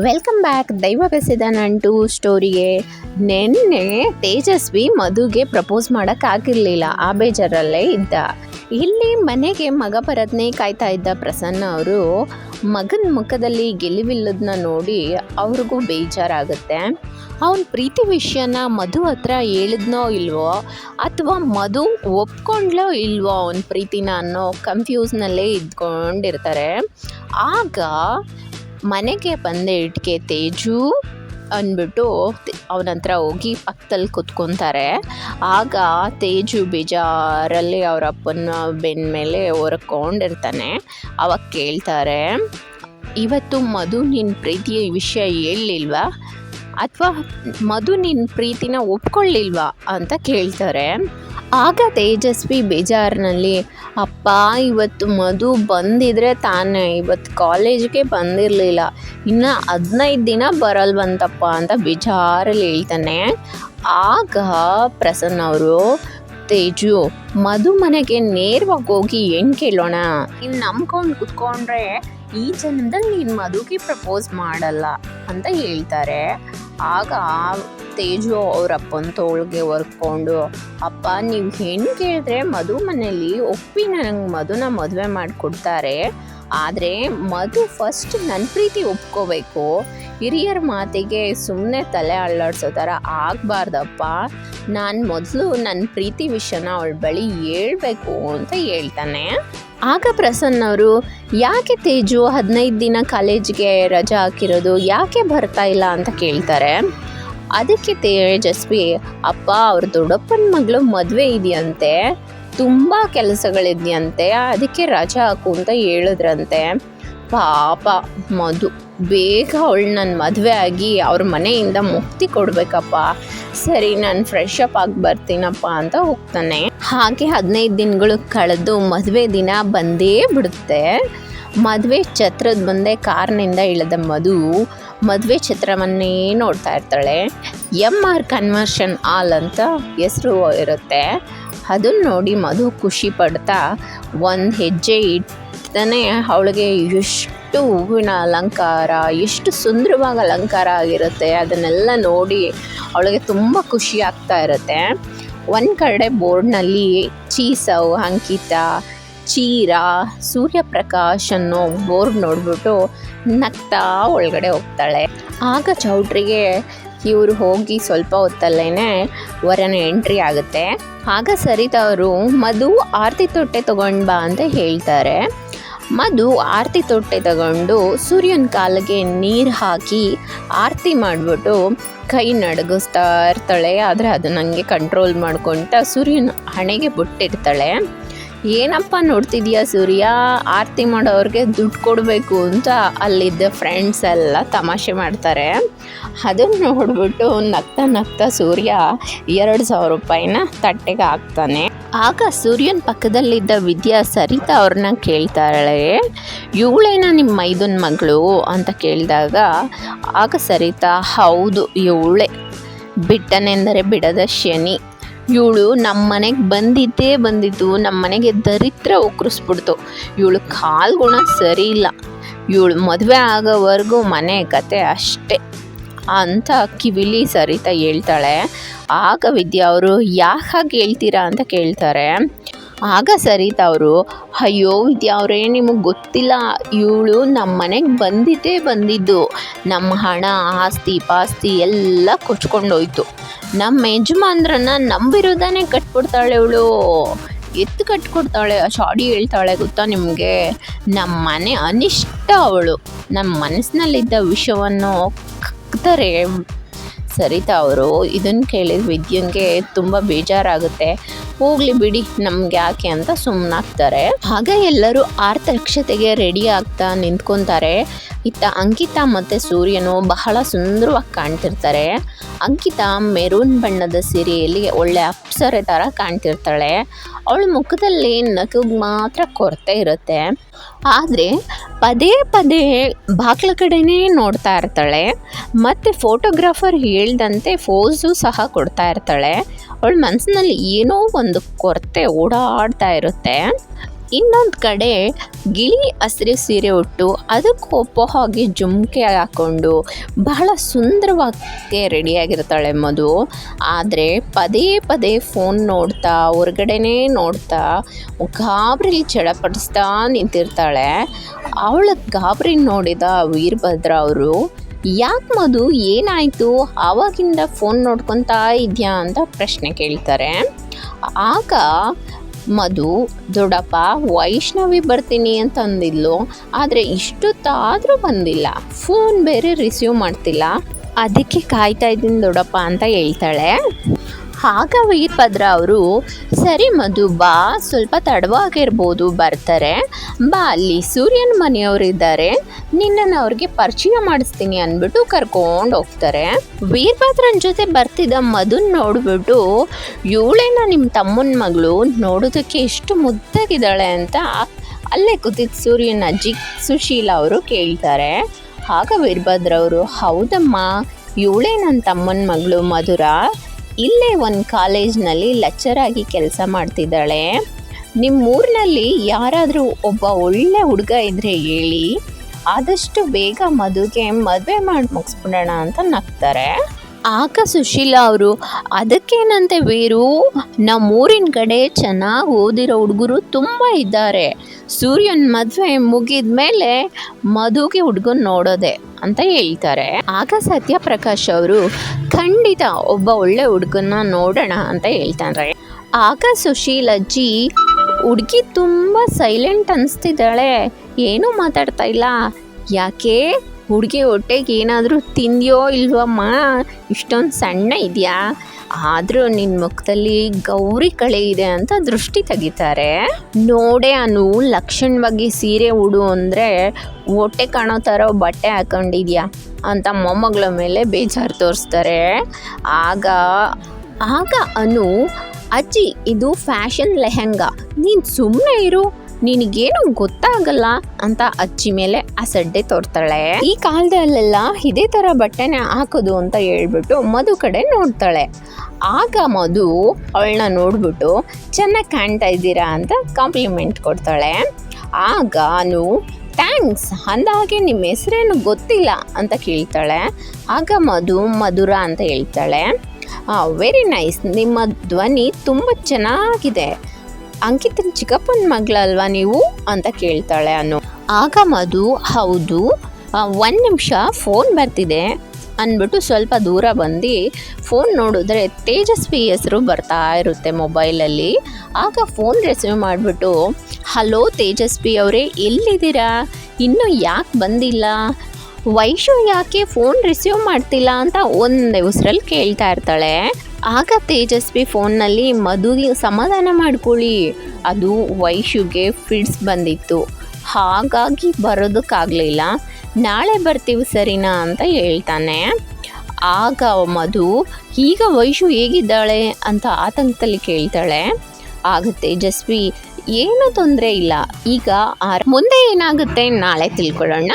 Welcome back ದೈವ ಬೆಸೆದ ನಂಟು ಸ್ಟೋರಿಗೆ ನಿನ್ನೆ ತೇಜಸ್ವಿ ಮಧುಗೆ ಪ್ರಪೋಸ್ ಮಾಡೋಕ್ಕಾಗಿರಲಿಲ್ಲ ಆ ಬೇಜಾರಲ್ಲೇ ಇದ್ದ. ಇಲ್ಲಿ ಮನೆಗೆ ಮಗ ಬರೋದನ್ನೇ ಕಾಯ್ತಾ ಇದ್ದ ಪ್ರಸನ್ನ ಅವರು, ಮಗನ ಮುಖದಲ್ಲಿ ಗೆಲುವಿಲ್ಲದನ್ನ ನೋಡಿ ಅವ್ರಿಗೂ ಬೇಜಾರಾಗುತ್ತೆ. ಅವನ ಪ್ರೀತಿ ವಿಷಯನ ಮಧು ಹತ್ರ ಹೇಳಿದ್ನೋ ಇಲ್ವೋ, ಅಥವಾ ಮಧು ಒಪ್ಕೊಂಡ್ಲೋ ಇಲ್ವೋ ಅವನ ಪ್ರೀತಿನ ಅನ್ನೋ ಕನ್ಫ್ಯೂಸ್ನಲ್ಲೇ ಇದ್ಕೊಂಡಿರ್ತಾರೆ. ಆಗ ಮನೆಗೆ ಬಂದೆ ಇಟ್ಕೆ ತೇಜು ಅಂದ್ಬಿಟ್ಟು ಅವನ ಹತ್ರ ಹೋಗಿ ಪಕ್ಕದಲ್ಲಿ ಕುತ್ಕೊತಾರೆ. ಆಗ ತೇಜು ಬೇಜಾರಲ್ಲಿ ಅವರ ಅಪ್ಪನ ಬೆನ್ನ ಮೇಲೆ ಹೊರಕೊಂಡಿರ್ತಾನೆ ಅವಾಗ ಕೇಳ್ತಾರೆ, ಇವತ್ತು ಮಧು ನಿನ್ನ ಪ್ರೀತಿಯ ವಿಷಯ ಹೇಳಲಿಲ್ವಾ? ಅಥವಾ ಮಧು ನಿನ್ನ ಪ್ರೀತಿನ ಒಪ್ಕೊಳ್ಳಿಲ್ವಾ? ಅಂತ ಕೇಳ್ತಾರೆ. ಆಗ ತೇಜಸ್ವಿ ಬೇಜಾರಿನಲ್ಲಿ, ಅಪ್ಪ, ಇವತ್ತು ಮಧು ಬಂದಿದ್ರೆ ತಾನೇ, ಇವತ್ತು ಕಾಲೇಜ್ಗೆ ಬಂದಿರಲಿಲ್ಲ. ಇನ್ನು ಹದಿನೈದು ದಿನ ಬರಲ್ವಂತಪ್ಪ ಅಂತ ಬೇಜಾರಲ್ಲಿ ಹೇಳ್ತಾನೆ. ಆಗ ಪ್ರಸನ್ನ ಅವರು, ತೇಜು, ಮಧು ಮನೆಗೆ ನೇರವಾಗಿ ಹೋಗಿ ಏನು ಕೇಳೋಣ? ನೀನು ನಂಬ್ಕೊಂಡು ಕುತ್ಕೊಂಡ್ರೆ ಈ ಜನ್ಮದಲ್ಲಿ ನೀನು ಮಧುಗೆ ಪ್ರಪೋಸ್ ಮಾಡಲ್ಲ ಅಂತ ಹೇಳ್ತಾರೆ. ಆಗ ತೇಜು ಅವ್ರ ಅಪ್ಪನ ತೋಳ್ಗೆ ಹೊರ್ಕೊಂಡು ಅಪ್ಪ, ನೀವು ಹೆಣ್ಣು ಕೇಳಿದ್ರೆ ಮಧು ಮನೇಲಿ ಒಪ್ಪಿ ನನಗೆ ಮಧುನ ಮದುವೆ ಮಾಡಿಕೊಡ್ತಾರೆ. ಆದರೆ ಮಧು ಫಸ್ಟ್ ನನ್ನ ಪ್ರೀತಿ ಒಪ್ಕೋಬೇಕು. ಹಿರಿಯರ ಮಾತಿಗೆ ಸುಮ್ಮನೆ ತಲೆ ಅಳ್ಳಾಡ್ಸೋ ಥರ ಆಗಬಾರ್ದಪ್ಪ. ನಾನು ಮೊದಲು ನನ್ನ ಪ್ರೀತಿ ವಿಷಯನ ಅವಳ ಬಳಿ ಹೇಳ್ಬೇಕು ಅಂತ ಹೇಳ್ತಾನೆ. ಆಗ ಪ್ರಸನ್ನ ಅವರು, ಯಾಕೆ ತೇಜು ಹದಿನೈದು ದಿನ ಕಾಲೇಜ್ಗೆ ರಜಾ ಹಾಕಿರೋದು? ಯಾಕೆ ಬರ್ತಾ ಇಲ್ಲ? ಅಂತ ಕೇಳ್ತಾರೆ. ಅದಕ್ಕೆ ತೇಜಸ್ವಿ, ಅಪ್ಪ, ಅವ್ರ ದೊಡ್ಡಪ್ಪನ ಮಗಳು ಮದುವೆ ಇದೆಯಂತೆ, ತುಂಬ ಕೆಲಸಗಳಿದೆಯಂತೆ, ಅದಕ್ಕೆ ರಜೆ ಹಾಕು ಅಂತ ಹೇಳಿದ್ರಂತೆ. ಪಾಪ ಮಧು, ಬೇಗ ಅವಳು ನನ್ನ ಮದುವೆ ಆಗಿ ಅವ್ರ ಮನೆಯಿಂದ ಮುಕ್ತಿ ಕೊಡಬೇಕಪ್ಪ. ಸರಿ, ನಾನು ಫ್ರೆಶ್ ಅಪ್ ಆಗಿ ಬರ್ತೀನಪ್ಪ ಅಂತ ಹೋಗ್ತಾನೆ. ಹಾಗೆ ಹದಿನೈದು ದಿನಗಳು ಕಳೆದು ಮದುವೆ ದಿನ ಬಂದೇ ಬಿಡುತ್ತೆ. ಮದುವೆ ಛತ್ರದ ಬಂದೆ ಕಾರ್ನಿಂದ ಇಳಿದ ಮಧು ಮದುವೆ ಚಿತ್ರವನ್ನೇ ನೋಡ್ತಾ ಇರ್ತಾಳೆ. ಎಂ ಆರ್ ಕನ್ವರ್ಷನ್ ಆಲ್ ಅಂತ ಹೆಸರು ಇರುತ್ತೆ. ಅದನ್ನ ನೋಡಿ ಮಧು ಖುಷಿ ಪಡ್ತಾ ಒಂದು ಹೆಜ್ಜೆ ಇಟ್ಟನೆ ಅವಳಿಗೆ ಎಷ್ಟು ಹೂವಿನ ಅಲಂಕಾರ, ಎಷ್ಟು ಸುಂದರವಾಗಿ ಅಲಂಕಾರ ಆಗಿರುತ್ತೆ. ಅದನ್ನೆಲ್ಲ ನೋಡಿ ಅವಳಿಗೆ ತುಂಬ ಖುಷಿ ಆಗ್ತಾ ಇರುತ್ತೆ. ಒಂದು ಕಡೆ ಬೋರ್ಡ್ನಲ್ಲಿ ಚೀಸವ್ ಅಂಕಿತ ಚೀರ, ಸೂರ್ಯಪ್ರಕಾಶ್ ಅನ್ನೋ ಬೋರ್ಡ್ ನೋಡ್ಬಿಟ್ಟು ನಗ್ತಾ ಒಳಗಡೆ ಹೋಗ್ತಾಳೆ. ಆಗ ಚೌಟ್ರಿಗೆ ಇವರು ಹೋಗಿ ಸ್ವಲ್ಪ ಹೊತ್ತಲ್ಲೇ ವರನ ಎಂಟ್ರಿ ಆಗುತ್ತೆ. ಆಗ ಸರಿತಾ ಅವರು, ಮಧು, ಆರತಿ ತೊಟ್ಟೆ ತಗೊಂಡು ಬಾ ಅಂತ ಹೇಳ್ತಾರೆ. ಮಧು ಆರತಿ ತೊಟ್ಟೆ ತಗೊಂಡು ಸೂರ್ಯನ ಕಾಲಿಗೆ ನೀರು ಹಾಕಿ ಆರತಿ ಮಾಡಿಬಿಟ್ಟು ಕೈ ನಡಗಿಸ್ತಾ ಇರ್ತಾಳೆ. ಆದರೆ ಅದು ನನಗೆ ಕಂಟ್ರೋಲ್ ಮಾಡ್ಕೊತ ಸೂರ್ಯನ ಹಣೆಗೆ ಬಿಟ್ಟಿರ್ತಾಳೆ. ಏನಪ್ಪ ನೋಡ್ತಿದ್ಯಾ ಸೂರ್ಯ? ಆರತಿ ಮಾಡೋರಿಗೆ ದುಡ್ಡು ಕೊಡಬೇಕು ಅಂತ ಅಲ್ಲಿದ್ದ ಫ್ರೆಂಡ್ಸ್ ಎಲ್ಲ ತಮಾಷೆ ಮಾಡ್ತಾರೆ. ಅದನ್ನು ನೋಡ್ಬಿಟ್ಟು ನಗ್ತಾ ನಗ್ತಾ ಸೂರ್ಯ ಎರಡು ಸಾವಿರ ರೂಪಾಯಿನ ತಟ್ಟೆಗೆ ಹಾಕ್ತಾನೆ. ಆಗ ಸೂರ್ಯನ ಪಕ್ಕದಲ್ಲಿದ್ದ ವಿದ್ಯಾ ಸರಿತಾ ಅವ್ರನ್ನ ಕೇಳ್ತಾಳೆ, ಇವಳೇನ ನಿಮ್ಮ ಮೈದನ್ ಮಗಳು? ಅಂತ ಕೇಳಿದಾಗ, ಆಗ ಸರಿತಾ, ಹೌದು, ಇವಳೆ. ಬಿಟ್ಟನೆಂದರೆ ಬಿಡದ ಶನಿ. ಇವಳು ನಮ್ಮ ಮನೆಗೆ ಬಂದಿದ್ದೇ ಬಂದಿದ್ದು ನಮ್ಮ ಮನೆಗೆ ದರಿದ್ರ ಉಕ್ರಿಸ್ಬಿಡ್ತು. ಇವಳು ಕಾಲು ಗುಣ ಸರಿ ಇಲ್ಲ. ಇವಳು ಮದುವೆ ಆಗೋವರೆಗೂ ಮನೆ ಕತೆ ಅಷ್ಟೇ. ಅಂತ ಕಿವಿಲಿ ಸರಿತಾ ಹೇಳ್ತಾಳೆ. ಆಗ ವಿದ್ಯಾ ಅವರು ಯಾಕೆ ಹೇಳ್ತೀರಾ ಅಂತ ಕೇಳ್ತಾರೆ. ಆಗ ಸರಿತಾ ಅವರು, ಅಯ್ಯೋ ಅವರೇ ನಿಮಗೆ ಗೊತ್ತಿಲ್ಲ. ಇವಳು ನಮ್ಮ ಮನೆಗೆ ಬಂದಿದ್ದೇ ಬಂದಿದ್ದು. ನಮ್ಮ ಹಣ, ಆಸ್ತಿ, ಪಾಸ್ತಿ ಎಲ್ಲ ಕೊಚ್ಕೊಂಡೋಯ್ತು. ನಮ್ಮ ಯಜಮಾನ್ರನ್ನ ನಂಬಿರೋದನ್ನೇ ಕಟ್ಬಿಡ್ತಾಳೆ ಇವಳು. ಎತ್ತು ಕಟ್ಕೊಡ್ತಾಳೆ ಶಾಡಿ ಹೇಳ್ತಾಳೆ ಗೊತ್ತಾ ನಿಮಗೆ? ನಮ್ಮ ಮನೆ ಅನಿಷ್ಟ ಅವಳು. ನಮ್ಮ ಮನಸ್ಸಿನಲ್ಲಿದ್ದ ವಿಷವನ್ನು ಕಕ್ತಾರೆ. ಸರಿತಾ ಅವರು ಇದನ್ನು ಕೇಳಿದ ವಿದ್ಯಂಗೆ ತುಂಬ ಬೇಜಾರಾಗುತ್ತೆ. ಹೋಗ್ಲಿ ಬಿಡಿ ನಮ್ಗೆ ಯಾಕೆ ಅಂತ ಸುಮ್ಮನಾಗ್ತಾರೆ ಹಾಗೆ ಎಲ್ಲರೂ ಆರ್ತಕ್ಷತೆಗೆ ರೆಡಿ ಆಗ್ತಾ ನಿಂತ್ಕೊತಾರೆ. ಇತ್ತ ಅಂಕಿತಾ ಮತ್ತು ಸೂರ್ಯನು ಬಹಳ ಸುಂದರವಾಗಿ ಕಾಣ್ತಿರ್ತಾರೆ. ಅಂಕಿತಾ ಮೆರೂನ್ ಬಣ್ಣದ ಸೀರೆಯಲ್ಲಿ ಒಳ್ಳೆ ಅಪ್ಸರೆ ಥರ ಕಾಣ್ತಿರ್ತಾಳೆ. ಅವಳ ಮುಖದಲ್ಲಿ ನಗುಗೆ ಮಾತ್ರ ಕೊರತೆ ಇರುತ್ತೆ. ಆದರೆ ಪದೇ ಪದೇ ಬಾಗ್ಲ ಕಡೆನೇ ನೋಡ್ತಾ ಇರ್ತಾಳೆ. ಮತ್ತು ಫೋಟೋಗ್ರಾಫರ್ ಹೇಳ್ದಂತೆ ಫೋಸು ಸಹ ಕೊಡ್ತಾ ಇರ್ತಾಳೆ. ಅವಳ ಮನಸ್ಸಿನಲ್ಲಿ ಏನೋ ಒಂದು ಕೊರತೆ ಓಡಾಡ್ತಾ ಇರುತ್ತೆ. ಇನ್ನೊಂದು ಕಡೆ ಗಿಳಿ ಹಸಿರು ಸೀರೆ ಉಟ್ಟು ಅದಕ್ಕೆ ಒಪ್ಪೋ ಹಾಗೆ ಜುಮ್ಕೆ ಹಾಕ್ಕೊಂಡು ಬಹಳ ಸುಂದರವಾಗಿ ರೆಡಿಯಾಗಿರ್ತಾಳೆ ಮಧು. ಆದರೆ ಪದೇ ಪದೇ ಫೋನ್ ನೋಡ್ತಾ, ಹೊರಗಡೆನೇ ನೋಡ್ತಾ ಗಾಬರಿಲಿ ಚಡಪಡಿಸ್ತಾ ನಿಂತಿರ್ತಾಳೆ. ಅವಳ ಗಾಬರಿ ನೋಡಿದ ವೀರಭದ್ರ ಅವರು, ಯಾಕೆ ಮದು ಏನಾಯಿತು? ಆವಾಗಿಂದ ಫೋನ್ ನೋಡ್ಕೊತಾ ಇದೆಯಾ? ಅಂತ ಪ್ರಶ್ನೆ ಕೇಳ್ತಾರೆ. ಆಗ ಮಧು, ದೊಡ್ಡಪ್ಪ, ವೈಷ್ಣವಿ ಬರ್ತೀನಿ ಅಂತ ಅಂದಿದ್ಲು. ಆದರೆ ಇಷ್ಟೊತ್ತಾದರೂ ಬಂದಿಲ್ಲ. ಫೋನ್ ಬೇರೆ ರಿಸೀವ್ ಮಾಡ್ತಿಲ್ಲ. ಅದಕ್ಕೆ ಕಾಯ್ತಾ ಇದ್ದೀನಿ ದೊಡ್ಡಪ್ಪ ಅಂತ ಹೇಳ್ತಾಳೆ. ಆಗ ವೀರಭದ್ರ ಅವರು, ಸರಿ ಮಧು, ಬಾ, ಸ್ವಲ್ಪ ತಡವಾಗಿರ್ಬೋದು, ಬರ್ತಾರೆ. ಬಾ, ಅಲ್ಲಿ ಸೂರ್ಯನ ಮನೆಯವರು ಇದ್ದಾರೆ. ನಿನ್ನನ್ನು ಅವ್ರಿಗೆ ಪರಿಚಯ ಮಾಡಿಸ್ತೀನಿ ಅಂದ್ಬಿಟ್ಟು ಕರ್ಕೊಂಡು ಹೋಗ್ತಾರೆ. ವೀರಭದ್ರನ ಜೊತೆ ಬರ್ತಿದ್ದ ಮಧುನ್ ನೋಡ್ಬಿಟ್ಟು, ಇವಳೇನ ನಿಮ್ಮ ತಮ್ಮನ ಮಗಳು? ನೋಡೋದಕ್ಕೆ ಎಷ್ಟು ಮುದ್ದಾಗಿದ್ದಾಳೆ ಅಂತ ಅಲ್ಲೇ ಕೂತಿದ್ದ ಸೂರ್ಯನ ಅಜ್ಜಿ ಸುಶೀಲ ಅವರು ಕೇಳ್ತಾರೆ. ಆಗ ವೀರಭದ್ರ ಅವರು ಹೌದಮ್ಮ, ಇವಳೇ ನನ್ನ ತಮ್ಮನ ಮಗಳು ಮಧುರ? ಇಲ್ಲೇ ಒಂದು ಕಾಲೇಜ್ನಲ್ಲಿ ಲೆಕ್ಚರ್ ಆಗಿ ಕೆಲಸ ಮಾಡ್ತಿದ್ದಾಳೆ. ನಿಮ್ಮ ಊರಿನಲ್ಲಿ ಯಾರಾದರೂ ಒಬ್ಬ ಒಳ್ಳೆ ಹುಡುಗ ಇದ್ದರೆ ಹೇಳಿ, ಆದಷ್ಟು ಬೇಗ ಮದುಗೆ ಮದುವೆ ಮಾಡಿ ಮುಗಿಸ್ಬಿಡೋಣ ಅಂತ ನಗ್ತಾರೆ. ಆಗ ಸುಶೀಲ ಅವರು, ಅದಕ್ಕೇನಂತೆ ವೀರು? ನಮ್ಮೂರಿನ ಕಡೆ ಚೆನ್ನಾಗಿ ಓದಿರೋ ಹುಡುಗರು ತುಂಬ ಇದ್ದಾರೆ. ಸೂರ್ಯನ ಮದುವೆ ಮುಗಿದ ಮೇಲೆ ಮಧುಗೆ ಹುಡುಗನ್ನ ನೋಡೋದೆ. ಅಂತ ಹೇಳ್ತಾರೆ. ಆಗ ಸತ್ಯಪ್ರಕಾಶ್ ಅವರು, ಖಂಡಿತ ಒಬ್ಬ ಒಳ್ಳೆ ಹುಡುಗನ್ನ ನೋಡೋಣ ಅಂತ ಹೇಳ್ತಾರೆ. ಆಗ ಸುಶೀಲ್ ಅಜ್ಜಿ ಹುಡುಗಿ ತುಂಬ ಸೈಲೆಂಟ್ ಅನಿಸ್ತಿದ್ದಾಳೆ. ಏನೂ ಮಾತಾಡ್ತಾ ಇಲ್ಲ. ಯಾಕೆ? ಹುಡುಗಿ ಹೊಟ್ಟೆಗೆ ಏನಾದರೂ ತಿಂದ್ಯೋ ಇಲ್ವಮ್ಮ ಇಷ್ಟೊಂದು ಸಣ್ಣ ಇದೆಯಾ? ಆದರೂ ನಿನ್ನ ಮುಖದಲ್ಲಿ ಗೌರಿ ಕಳೆ ಇದೆ ಅಂತ ದೃಷ್ಟಿ ತೆಗಿತಾರೆ. ನೋಡೆ ಅನು ಲಕ್ಷಣವಾಗಿ ಸೀರೆ ಉಡು ಅಂದರೆ ಹೊಟ್ಟೆ ಕಾಣೋ ಥರ ಬಟ್ಟೆ ಹಾಕೊಂಡಿದ್ಯಾ ಅಂತ ಮೊಮ್ಮಗಳ ಮೇಲೆ ಬೇಜಾರು ತೋರಿಸ್ತಾರೆ. ಆಗ ಆಗ ಅನು, ಅಜ್ಜಿ, ಇದು ಫ್ಯಾಷನ್ ಲೆಹೆಂಗಾ, ನೀನು ಸುಮ್ಮನೆ ಇರು. ನಿನಗೇನು ಗೊತ್ತಾಗಲ್ಲ ಅಂತ ಅಜ್ಜಿ ಮೇಲೆ ಅಸಡ್ಡೆ ತೋರ್ತಾಳೆ. ಈ ಕಾಲದಲ್ಲೆಲ್ಲ ಇದೇ ತರ ಬಟ್ಟೆನೆ ಹಾಕೋದು ಅಂತ ಹೇಳ್ಬಿಟ್ಟು ಮಧು ಕಡೆ ನೋಡ್ತಾಳೆ. ಆಗ ಮಧು ಅವಳನ್ನ ನೋಡ್ಬಿಟ್ಟು, ಚೆನ್ನಾಗಿ ಕಾಣ್ತಾ ಇದ್ದೀರಾ? ಅಂತ ಕಾಂಪ್ಲಿಮೆಂಟ್ ಕೊಡ್ತಾಳೆ. ಆಗ ಅನು, ಥ್ಯಾಂಕ್ಸ್, ಅಂದಾಗೆ ನಿಮ್ಮ ಹೆಸರೇನು ಗೊತ್ತಿಲ್ಲ ಅಂತ ಕೇಳ್ತಾಳೆ. ಆಗ ಮಧು, ಮಧುರ ಅಂತ ಹೇಳ್ತಾಳೆ. ವೆರಿ ನೈಸ್ ನಿಮ್ಮ ಧ್ವನಿ ತುಂಬ ಚೆನ್ನಾಗಿದೆ. ಅಂಕಿತನ ಚಿಕ್ಕಪ್ಪನ ಮಗಳಲ್ವಾ ನೀವು ಅಂತ ಕೇಳ್ತಾಳೆ ಅನು ಆಗ ಮಧು, ಹೌದು ಒಂದು ನಿಮಿಷ ಫೋನ್ ಬರ್ತಿದೆ ಅಂದ್ಬಿಟ್ಟು ಸ್ವಲ್ಪ ದೂರ ಬಂದು ಫೋನ್ ನೋಡಿದ್ರೆ ತೇಜಸ್ವಿ ಹೆಸರು ಬರ್ತಾ ಇರುತ್ತೆ ಮೊಬೈಲಲ್ಲಿ ಆಗ ಫೋನ್ ರಿಸೀವ್ ಮಾಡಿಬಿಟ್ಟು, ಹಲೋ ತೇಜಸ್ವಿ ಅವರೇ, ಎಲ್ಲಿದ್ದೀರಾ? ಇನ್ನೂ ಯಾಕೆ ಬಂದಿಲ್ಲ? ವೈಶು ಯಾಕೆ ಫೋನ್ ರಿಸೀವ್ ಮಾಡ್ತಿಲ್ಲ? ಅಂತ ಒಂದೇ ಉಸಿರಲ್ಲಿ ಕೇಳ್ತಾ ಇರ್ತಾಳೆ. ಆಗ ತೇಜಸ್ವಿ ಫೋನ್ನಲ್ಲಿ ಮಧುಗೆ ಸಮಾಧಾನ ಮಾಡ್ಕೊಳ್ಳಿ. ಅದು ವೈಶುಗೆ ಫಿಟ್ಸ್ ಬಂದಿತ್ತು. ಹಾಗಾಗಿ ಬರೋದಕ್ಕಾಗಲಿಲ್ಲ ನಾಳೆ ಬರ್ತೀವಿ ಸರಿನಾ ಅಂತ ಹೇಳ್ತಾನೆ. ಆಗ ಮಧು, ಈಗ ವೈಶು ಹೇಗಿದ್ದಾಳೆ? ಅಂತ ಆತಂಕದಲ್ಲಿ ಕೇಳ್ತಾಳೆ. ಆಗ ತೇಜಸ್ವಿ, ಏನೂ ತೊಂದರೆ ಇಲ್ಲ. ಈಗ ಮುಂದೆ ಏನಾಗುತ್ತೆ ನಾಳೆ ತಿಳ್ಕೊಳ್ಳೋಣ.